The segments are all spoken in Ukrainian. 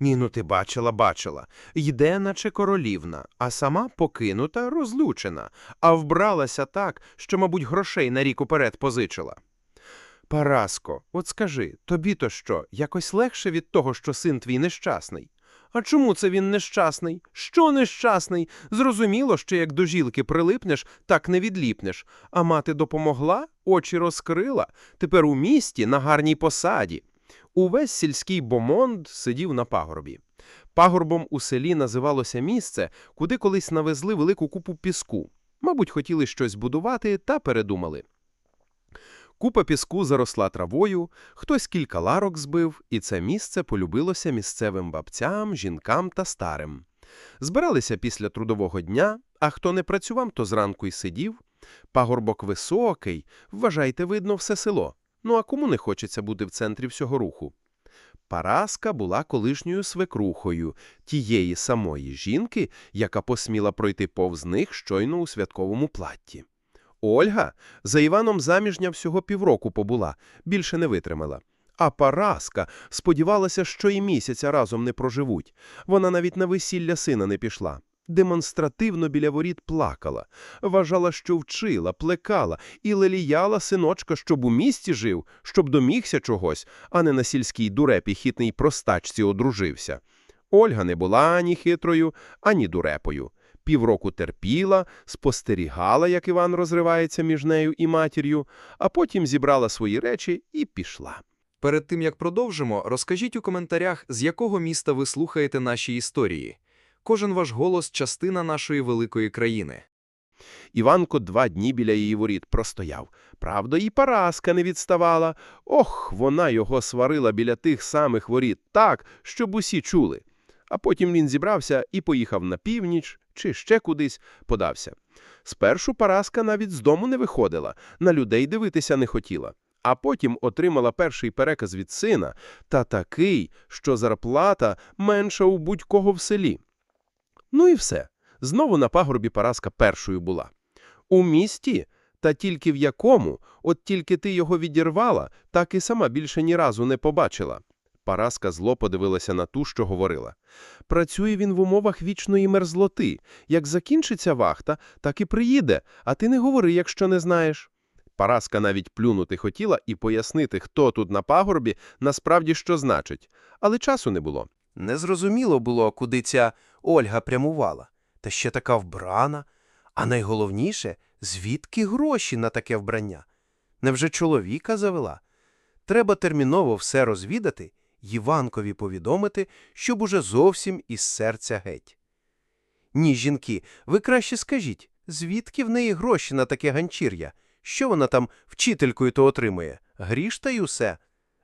Ні, ну ти бачила, бачила. Йде, наче королівна, а сама покинута, розлючена, а вбралася так, що, мабуть, грошей на рік уперед позичила. Параско, от скажи, тобі то що, якось легше від того, що син твій нещасний? А чому це він нещасний? Що нещасний? Зрозуміло, що як до жілки прилипнеш, так не відліпнеш. А мати допомогла, очі розкрила, тепер у місті на гарній посаді. Увесь сільський бомонд сидів на пагорбі. Пагорбом у селі називалося місце, куди колись навезли велику купу піску. Мабуть, хотіли щось будувати та передумали. Купа піску заросла травою, хтось кілька ларок збив, і це місце полюбилося місцевим бабцям, жінкам та старим. Збиралися після трудового дня, а хто не працював, то зранку й сидів. Пагорбок високий, вважайте, видно все село. Ну а кому не хочеться бути в центрі всього руху? Параска була колишньою свекрухою тієї самої жінки, яка посміла пройти повз них щойно у святковому платті. Ольга за Іваном заміжня всього півроку побула, більше не витримала. А Параска сподівалася, що і місяця разом не проживуть. Вона навіть на весілля сина не пішла. Демонстративно біля воріт плакала, вважала, що вчила, плекала і леліяла синочка, щоб у місті жив, щоб домігся чогось, а не на сільській дурепі хитній простачці одружився. Ольга не була ані хитрою, ані дурепою. Півроку терпіла, спостерігала, як Іван розривається між нею і матір'ю, а потім зібрала свої речі і пішла. Перед тим як продовжимо, розкажіть у коментарях, з якого міста ви слухаєте наші історії. Кожен ваш голос частина нашої великої країни. Іванко два дні біля її воріт простояв. Правда, і Параска не відставала. Ох, вона його сварила біля тих самих воріт так, щоб усі чули. А потім він зібрався і поїхав на північ чи ще кудись подався. Спершу Параска навіть з дому не виходила, на людей дивитися не хотіла. А потім отримала перший переказ від сина, та такий, що зарплата менша у будь-кого в селі. Ну і все. Знову на пагорбі Параска першою була. У місті, та тільки в якому, от тільки ти його відірвала, так і сама більше ні разу не побачила. Параска зло подивилася на ту, що говорила. Працює він в умовах вічної мерзлоти. Як закінчиться вахта, так і приїде, а ти не говори, якщо не знаєш. Параска навіть плюнути хотіла і пояснити, хто тут на пагорбі насправді що значить, але часу не було. Незрозуміло було, куди ця Ольга прямувала. Та ще така вбрана. А найголовніше, звідки гроші на таке вбрання? Невже чоловіка завела? Треба терміново все розвідати, Іванкові повідомити, щоб уже зовсім із серця геть. Ні, жінки, ви краще скажіть, звідки в неї гроші на таке ганчір'я? Що вона там вчителькою то отримує? Гріш та й усе?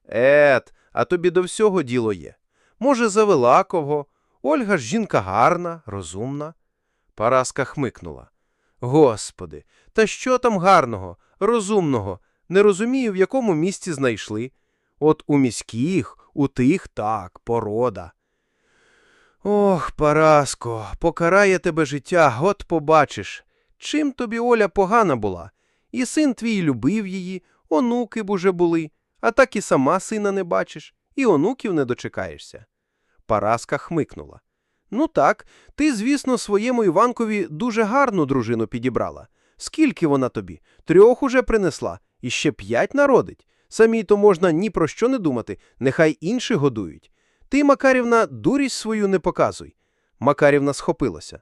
Ет, а тобі до всього діло є. Може, завела кого? Ольга ж жінка гарна, розумна. Параска хмикнула. Господи, та що там гарного, розумного? Не розумію, в якому місці знайшли. От у міських, у тих так, порода. Ох, Параско, покарає тебе життя, от побачиш. Чим тобі Оля погана була? І син твій любив її, онуки б уже були, а так і сама сина не бачиш, і онуків не дочекаєшся. Параска хмикнула. Ну так, ти, звісно, своєму Іванкові дуже гарну дружину підібрала. Скільки вона тобі? Трьох уже принесла, і ще п'ять народить. Самій то можна ні про що не думати, нехай інші годують. Ти, Макарівна, дурість свою не показуй. Макарівна схопилася.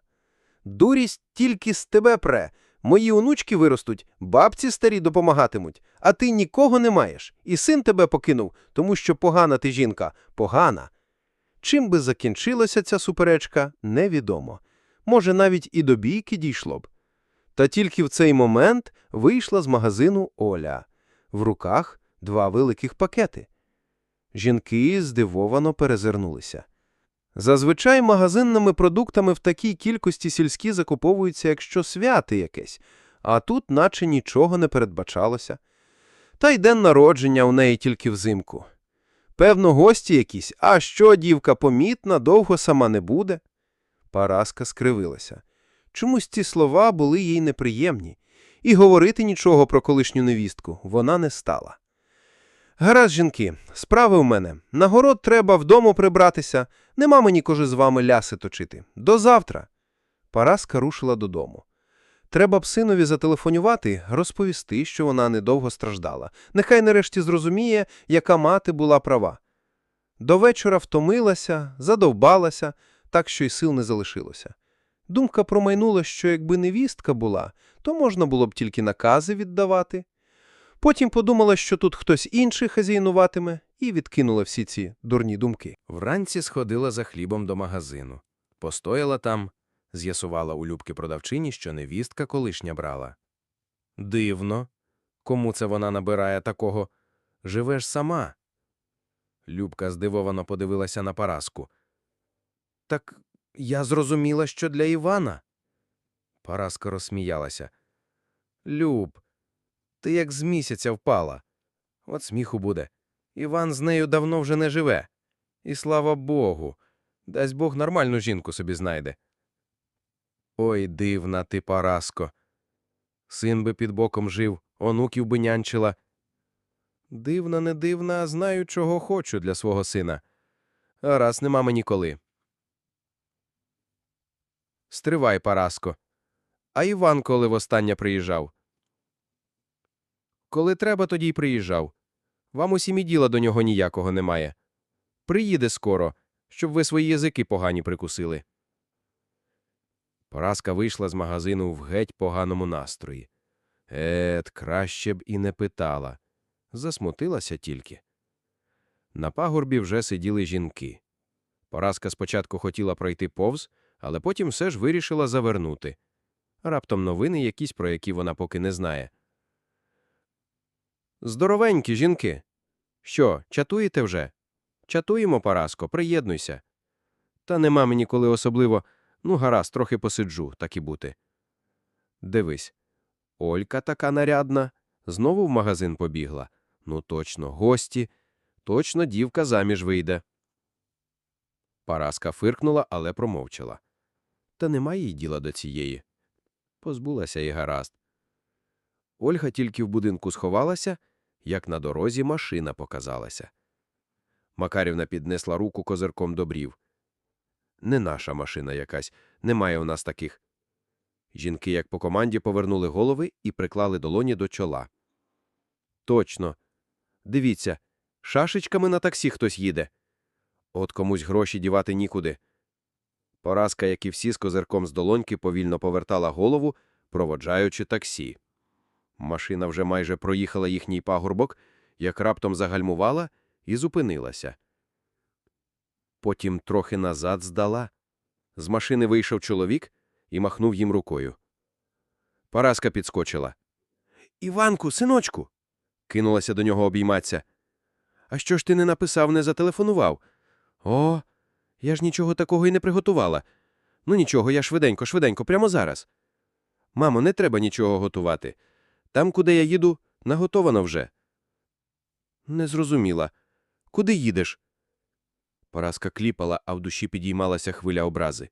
Дурість тільки з тебе пре. Мої онучки виростуть, бабці старі допомагатимуть, а ти нікого не маєш, і син тебе покинув, тому що погана ти жінка, погана. Чим би закінчилася ця суперечка, невідомо. Може, навіть і до бійки дійшло б. Та тільки в цей момент вийшла з магазину Оля. В руках два великих пакети. Жінки здивовано перезирнулися. Зазвичай магазинними продуктами в такій кількості сільські закуповуються, якщо святи якесь, а тут наче нічого не передбачалося. Та й день народження у неї тільки взимку. Певно, гості якісь, а що дівка помітна, довго сама не буде. Параска скривилася. Чомусь ці слова були їй неприємні, і говорити нічого про колишню невістку вона не стала. Гаразд, жінки, справи у мене. На город треба вдома прибратися. Нема мені кожи з вами ляси точити. До завтра. Параска рушила додому. Треба б синові зателефонювати, розповісти, що вона недовго страждала. Нехай нарешті зрозуміє, яка мати була права. До вечора втомилася, задовбалася, так що й сил не залишилося. Думка промайнула, що якби невістка була, то можна було б тільки накази віддавати. Потім подумала, що тут хтось інший хазяйнуватиме, і відкинула всі ці дурні думки. Вранці сходила за хлібом до магазину. Постояла там, з'ясувала у Любки продавчині, що невістка колишня брала. Дивно. Кому це вона набирає такого? Живеш сама. Любка здивовано подивилася на Параску. Так я зрозуміла, що для Івана. Параска розсміялася. Люб, ти як з місяця впала. От сміху буде. Іван з нею давно вже не живе. І слава Богу, дасть Бог нормальну жінку собі знайде. Ой, дивна ти, Параско. Син би під боком жив, онуків би нянчила. Дивна, не дивна, а знаю, чого хочу для свого сина. Раз нема мені коли. Стривай, Параско. А Іван коли востаннє приїжджав? Коли треба, тоді й приїжджав. Вам усім і діла до нього ніякого немає. Приїде скоро, щоб ви свої язики погані прикусили. Поразка вийшла з магазину в геть поганому настрої. Ет, краще б і не питала. Засмутилася тільки. На пагорбі вже сиділи жінки. Поразка спочатку хотіла пройти повз, але потім все ж вирішила завернути. Раптом новини якісь, про які вона поки не знає. Здоровенькі жінки. Що, чатуєте вже? Чатуємо, Параско, приєднуйся. Та нема мені коли особливо. Ну, гаразд, трохи посиджу, так і бути. Дивись. Олька така нарядна. Знову в магазин побігла. Ну, точно, гості. Точно дівка заміж вийде. Параска фиркнула, але промовчала. Та немає їй діла до цієї. Позбулася і гаразд. Ольга тільки в будинку сховалася, як на дорозі машина показалася. Макарівна піднесла руку козирком до брів. Не наша машина якась, немає у нас таких. Жінки, як по команді, повернули голови і приклали долоні до чола. Точно. Дивіться, шашечками на таксі хтось їде. От комусь гроші дівати нікуди. Поразка, як і всі з козирком з долоньки, повільно повертала голову, проводжаючи таксі. Машина вже майже проїхала їхній пагорбок, як раптом загальмувала і зупинилася. Потім трохи назад здала. З машини вийшов чоловік і махнув їм рукою. Параска підскочила. Іванку, синочку. кинулася до нього обійматися. А що ж ти не написав, не зателефонував? О, я ж нічого такого і не приготувала. Ну нічого, я швиденько, швиденько, прямо зараз. Мамо, не треба нічого готувати. Там, куди я їду, наготовано вже. Не зрозуміла. Куди їдеш? Поразка кліпала, а в душі підіймалася хвиля образи.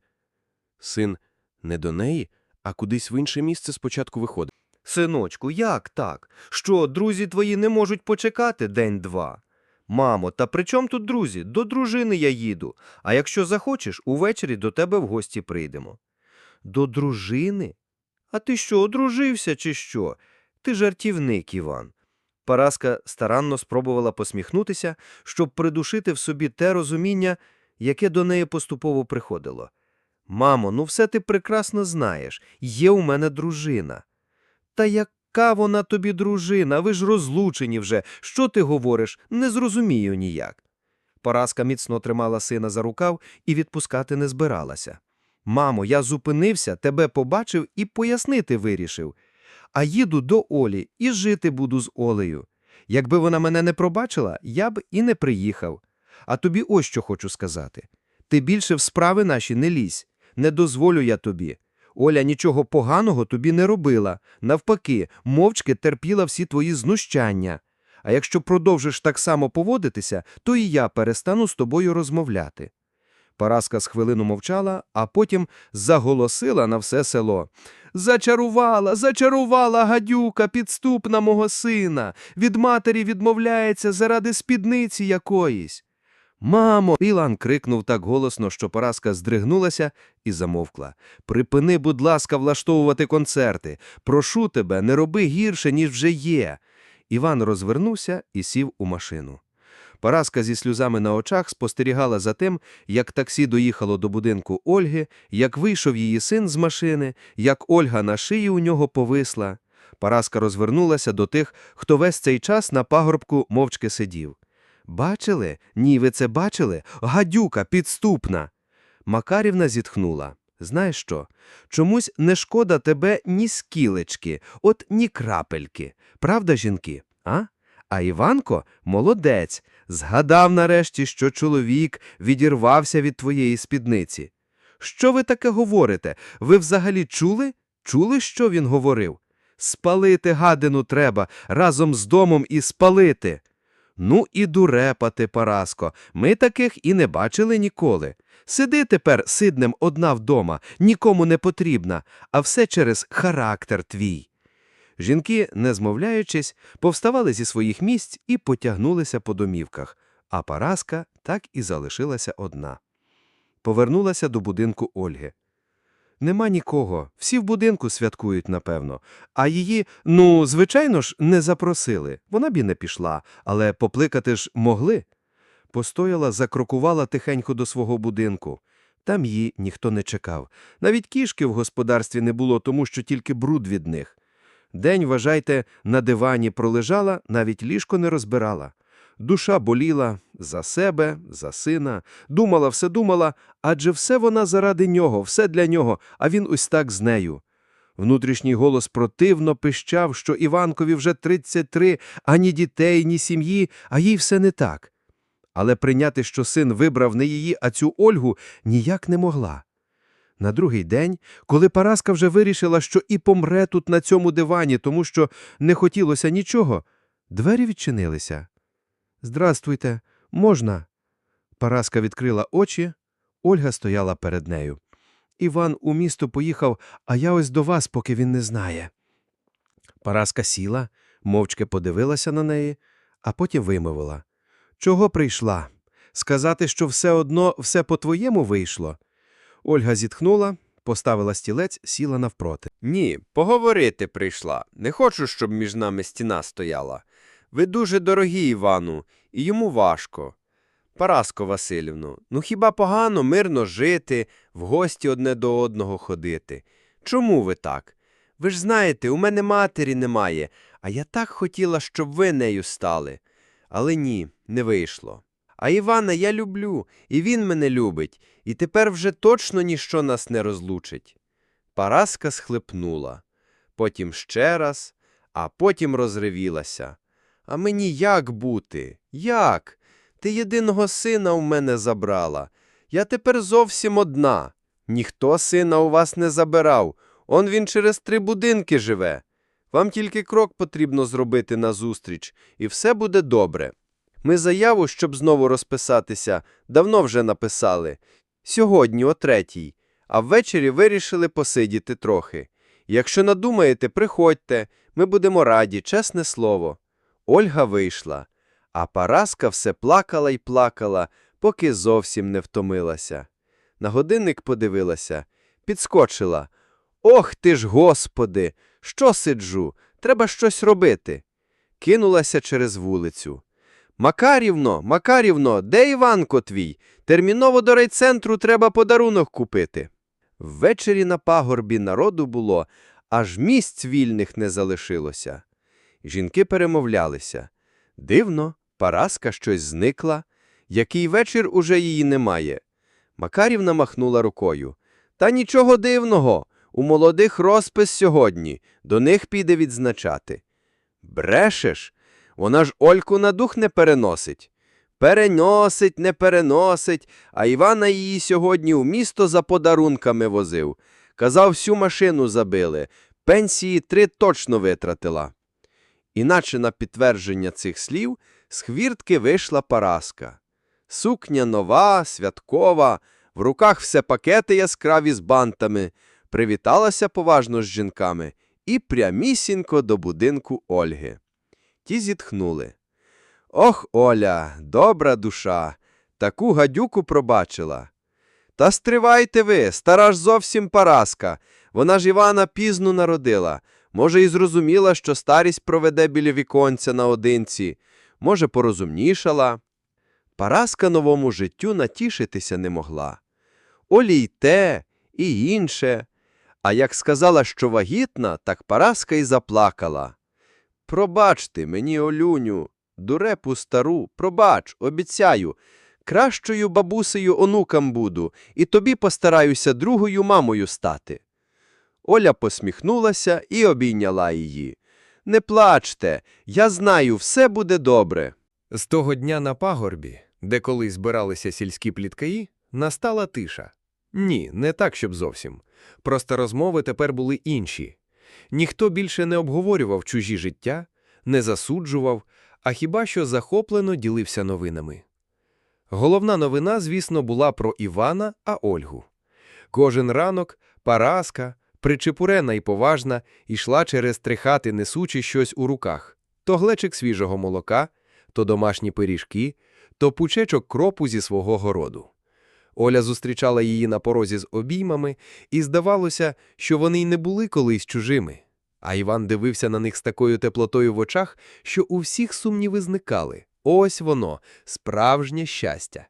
Син не до неї, а кудись в інше місце спочатку виходить. Синочку, як так? Що, друзі твої не можуть почекати день-два? Мамо, та при чому тут друзі? До дружини я їду. А якщо захочеш, увечері до тебе в гості прийдемо. До дружини? А ти що, одружився чи що? Ти жартівник, Іван. Параска старанно спробувала посміхнутися, щоб придушити в собі те розуміння, яке до неї поступово приходило. Мамо, ну все ти прекрасно знаєш. Є у мене дружина. Та яка вона тобі дружина? Ви ж розлучені вже. Що ти говориш? Не зрозумію ніяк. Параска міцно тримала сина за рукав і відпускати не збиралася. Мамо, я зупинився, тебе побачив і пояснити вирішив. А їду до Олі і жити буду з Олею. Якби вона мене не пробачила, я б і не приїхав. А тобі ось що хочу сказати. Ти більше в справи наші не лізь. Не дозволю я тобі. Оля нічого поганого тобі не робила. Навпаки, мовчки терпіла всі твої знущання. А якщо продовжиш так само поводитися, то і я перестану з тобою розмовляти. Параска з хвилину мовчала, а потім заголосила на все село. Зачарувала, зачарувала гадюка, підступна мого сина. Від матері відмовляється заради спідниці якоїсь. Мамо. Ілан крикнув так голосно, що Параска здригнулася і замовкла. Припини, будь ласка, влаштовувати концерти. Прошу тебе, не роби гірше, ніж вже є. Іван розвернувся і сів у машину. Параска зі сльозами на очах спостерігала за тим, як таксі доїхало до будинку Ольги, як вийшов її син з машини, як Ольга на шиї у нього повисла. Параска розвернулася до тих, хто весь цей час на пагорбку мовчки сидів. Бачили? Ні, ви це бачили? Гадюка підступна. Макарівна зітхнула. Знаєш що? Чомусь не шкода тебе ні скілечки, от ні крапельки. Правда, жінки? А? А Іванко молодець. Згадав нарешті, що чоловік відірвався від твоєї спідниці. Що ви таке говорите? Ви взагалі чули? Чули, що він говорив? Спалити гадину треба, разом з домом і спалити. Ну і дурепати, Параско, ми таких і не бачили ніколи. Сиди тепер сиднем одна вдома, нікому не потрібна, а все через характер твій. Жінки, не змовляючись, повставали зі своїх місць і потягнулися по домівках, а Параска так і залишилася одна. Повернулася до будинку Ольги. Нема нікого, всі в будинку святкують, напевно. А її, ну, звичайно ж, не запросили. Вона б і не пішла, але попликати ж могли. Постояла, закрокувала тихенько до свого будинку. Там її ніхто не чекав. Навіть кішки в господарстві не було, тому що тільки бруд від них. День, вважайте, на дивані пролежала, навіть ліжко не розбирала. Душа боліла за себе, за сина, думала, все думала, адже все вона заради нього, все для нього, а він ось так з нею. Внутрішній голос противно пищав, що Іванкові вже 33, ані дітей, ні сім'ї, а їй все не так. Але прийняти, що син вибрав не її, а цю Ольгу, ніяк не могла. На другий день, коли Параска вже вирішила, що і помре тут на цьому дивані, тому що не хотілося нічого, двері відчинилися. Здрастуйте, можна? Параска відкрила очі, Ольга стояла перед нею. Іван у місто поїхав, а я ось до вас, поки він не знає. Параска сіла, мовчки подивилася на неї, а потім вимовила. Чого прийшла? Сказати, що все одно все по-твоєму вийшло? Ольга зітхнула, поставила стілець, сіла навпроти. Ні, поговорити прийшла. Не хочу, щоб між нами стіна стояла. Ви дуже дорогі Івану, і йому важко. Параско Васильівну, ну хіба погано мирно жити, в гості одне до одного ходити? Чому ви так? Ви ж знаєте, у мене матері немає, а я так хотіла, щоб ви нею стали. Але ні, не вийшло. А Івана я люблю, і він мене любить, і тепер вже точно ніщо нас не розлучить. Параска схлипнула, потім ще раз, а потім розривілася. А мені як бути? Як? Ти єдиного сина у мене забрала. Я тепер зовсім одна. Ніхто сина у вас не забирав. Он він через три будинки живе. Вам тільки крок потрібно зробити назустріч, і все буде добре. Ми заяву, щоб знову розписатися, давно вже написали. Сьогодні о третій, а ввечері вирішили посидіти трохи. Якщо надумаєте, приходьте, ми будемо раді, чесне слово. Ольга вийшла, а Параска все плакала й плакала, поки зовсім не втомилася. На годинник подивилася, підскочила. Ох ти ж, господи! Що сиджу? Треба щось робити. Кинулася через вулицю. Макарівно, Макарівно, де Іванко твій? Терміново до райцентру треба подарунок купити. Ввечері на пагорбі народу було, аж місць вільних не залишилося. Жінки перемовлялися. Дивно, Параска щось зникла. Який вечір уже її немає. Макарівна махнула рукою. Та нічого дивного. У молодих розпис сьогодні. До них піде відзначати. Брешеш? Вона ж Ольку на дух не переносить. Переносить, не переносить, а Івана її сьогодні у місто за подарунками возив. Казав, всю машину забили, пенсії три точно витратила. Іначе на підтвердження цих слів з хвіртки вийшла Параска. Сукня нова, святкова, в руках все пакети яскраві з бантами, привіталася поважно з жінками і прямісінько до будинку Ольги. Ті зітхнули. Ох, Оля, добра душа, таку гадюку пробачила. Та стривайте ви, стара ж зовсім параска. Вона ж Івана пізно народила. Може, і зрозуміла, що старість проведе біля віконця наодинці. Може, порозумнішала. Параска новому життю натішитися не могла. Олі й те, і інше. А як сказала, що вагітна, так Параска й заплакала. Пробачте мені, Олюню, дурепу стару, пробач, обіцяю. Кращою бабусею онукам буду, і тобі постараюся другою мамою стати. Оля посміхнулася і обійняла її. Не плачте, я знаю, все буде добре. З того дня на пагорбі, де колись збиралися сільські пліткаї, настала тиша. Ні, не так, щоб зовсім. Просто розмови тепер були інші. Ніхто більше не обговорював чужі життя, не засуджував, а хіба що захоплено ділився новинами. Головна новина, звісно, була про Івана, а Ольгу. Кожен ранок Параска, причепурена і поважна, йшла через три хати, несучи щось у руках то глечик свіжого молока, то домашні пиріжки, то пучечок кропу зі свого городу. Оля зустрічала її на порозі з обіймами, і здавалося, що вони й не були колись чужими. А Іван дивився на них з такою теплотою в очах, що у всіх сумніви зникали. Ось воно, справжнє щастя.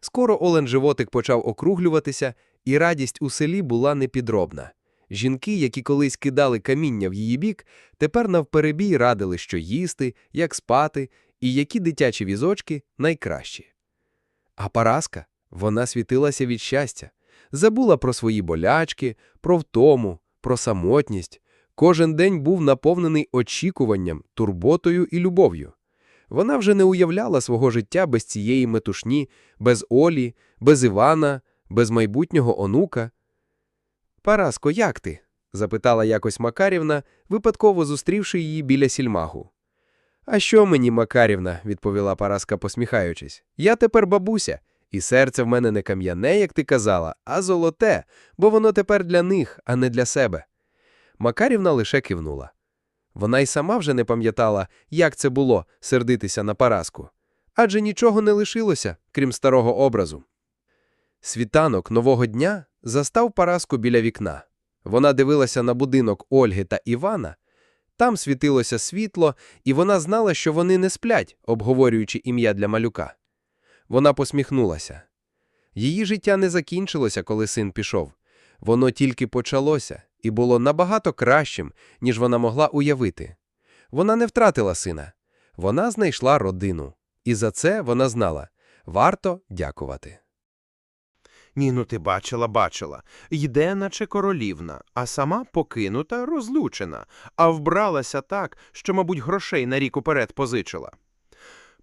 Скоро Олен животик почав округлюватися, і радість у селі була непідробна. Жінки, які колись кидали каміння в її бік, тепер навперебій радили, що їсти, як спати і які дитячі візочки найкращі. А Параска, вона світилася від щастя, забула про свої болячки, про втому, про самотність. Кожен день був наповнений очікуванням, турботою і любов'ю. Вона вже не уявляла свого життя без цієї метушні, без Олі, без Івана, без майбутнього онука. Параско, як ти? запитала якось Макарівна, випадково зустрівши її біля сільмагу. А що мені, Макарівна, відповіла Параска, посміхаючись. Я тепер бабуся, і серце в мене не кам'яне, як ти казала, а золоте, бо воно тепер для них, а не для себе. Макарівна лише кивнула. Вона й сама вже не пам'ятала, як це було сердитися на Параску. Адже нічого не лишилося, крім старого образу. Світанок нового дня застав Параску біля вікна. Вона дивилася на будинок Ольги та Івана. Там світилося світло, і вона знала, що вони не сплять, обговорюючи ім'я для малюка. Вона посміхнулася. Її життя не закінчилося, коли син пішов. Воно тільки почалося і було набагато кращим, ніж вона могла уявити. Вона не втратила сина. Вона знайшла родину. І за це вона знала – варто дякувати. Ні, ну ти бачила, бачила. Йде, наче королівна, а сама покинута, розлучена, а вбралася так, що, мабуть, грошей на рік уперед позичила.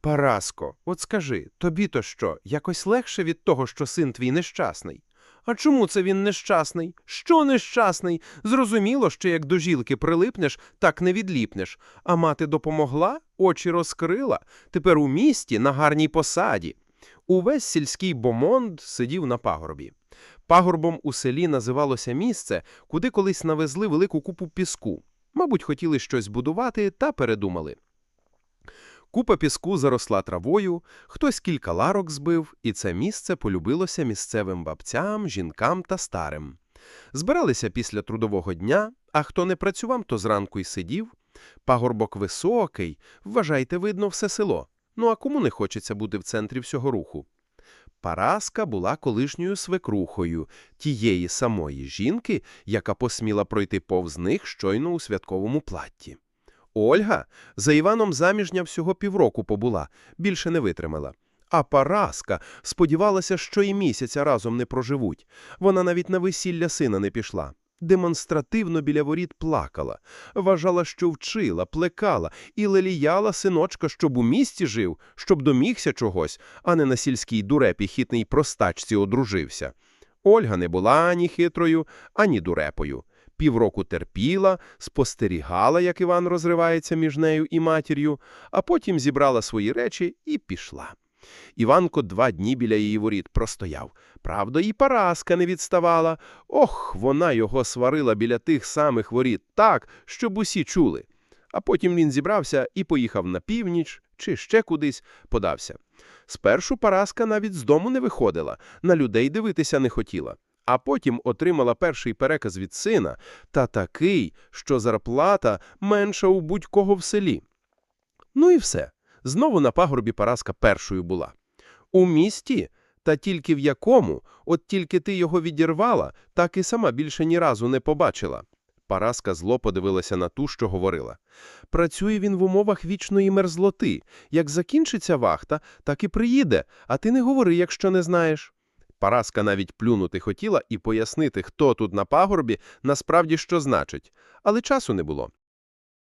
Параско, от скажи, тобі-то що, якось легше від того, що син твій нещасний? А чому це він нещасний? Що нещасний? Зрозуміло, що як до жілки прилипнеш, так не відліпнеш. А мати допомогла, очі розкрила, тепер у місті на гарній посаді. Увесь сільський бомонд сидів на пагорбі. Пагорбом у селі називалося місце, куди колись навезли велику купу піску. Мабуть, хотіли щось будувати та передумали. Купа піску заросла травою, хтось кілька ларок збив, і це місце полюбилося місцевим бабцям, жінкам та старим. Збиралися після трудового дня, а хто не працював, то зранку й сидів. Пагорбок високий, вважайте, видно все село. Ну а кому не хочеться бути в центрі всього руху? Параска була колишньою свекрухою тієї самої жінки, яка посміла пройти повз них щойно у святковому платті. Ольга за Іваном заміжня всього півроку побула, більше не витримала. А Параска сподівалася, що і місяця разом не проживуть. Вона навіть на весілля сина не пішла. Демонстративно біля воріт плакала, вважала, що вчила, плекала і леліяла синочка, щоб у місті жив, щоб домігся чогось, а не на сільській дурепі хитній простачці одружився. Ольга не була ані хитрою, ані дурепою. Півроку терпіла, спостерігала, як Іван розривається між нею і матір'ю, а потім зібрала свої речі і пішла. Іванко два дні біля її воріт простояв. Правда, і Параска не відставала. Ох, вона його сварила біля тих самих воріт так, щоб усі чули. А потім він зібрався і поїхав на північ чи ще кудись подався. Спершу Параска навіть з дому не виходила, на людей дивитися не хотіла. А потім отримала перший переказ від сина, та такий, що зарплата менша у будь-кого в селі. Ну і все. Знову на пагорбі Параска першою була. У місті, та тільки в якому, от тільки ти його відірвала, так і сама більше ні разу не побачила. Параска зло подивилася на ту, що говорила. Працює він в умовах вічної мерзлоти. Як закінчиться вахта, так і приїде, а ти не говори, якщо не знаєш. Параска навіть плюнути хотіла і пояснити, хто тут на пагорбі насправді що значить, але часу не було.